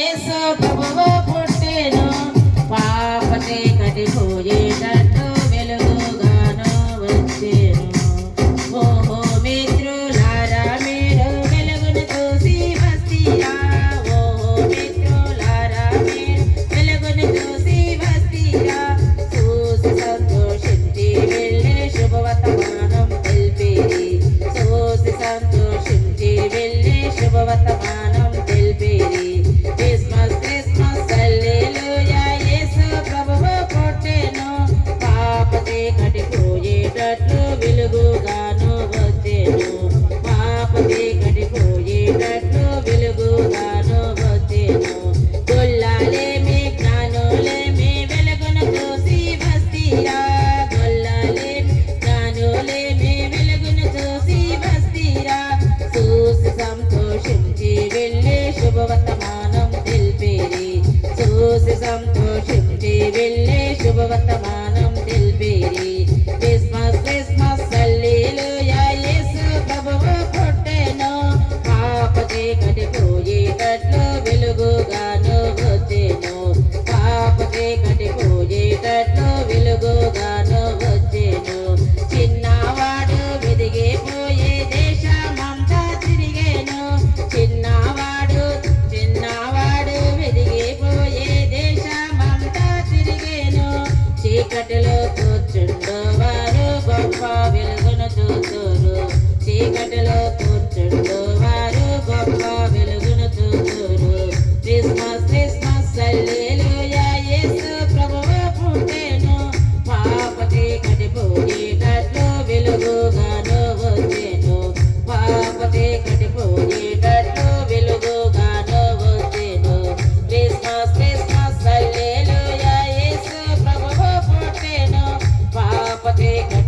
ఏసు ప్రభువు పుట్టెను. పాపతే కటిపోయేటట్టు వెలుగుగాను వచ్చేను. ఓహో మిత్రులారా మీరు వెలుగును చూసి వస్తీయా. ఓహో మిత్రులారా మీరు వెలుగును చూసి వస్తీయా. చూసి సంతోషించి వెళ్ళే శుభవర్తమానం తెలిపేది. చూసి సంతోషించి వెళ్ళే శుభవర్తమానం చూసి సంతోషించి వెళ్ళే శుభవర్తమానం తెలిపేరి. క్రిస్మస్ క్రిస్మస్ తల్లీలు యేసు ప్రభువు పుట్టెను. పాప చీకటి పోయేటట్లు వాటిలో కూర్చుండో వారు గొప్ప వెలుగును చూతురు be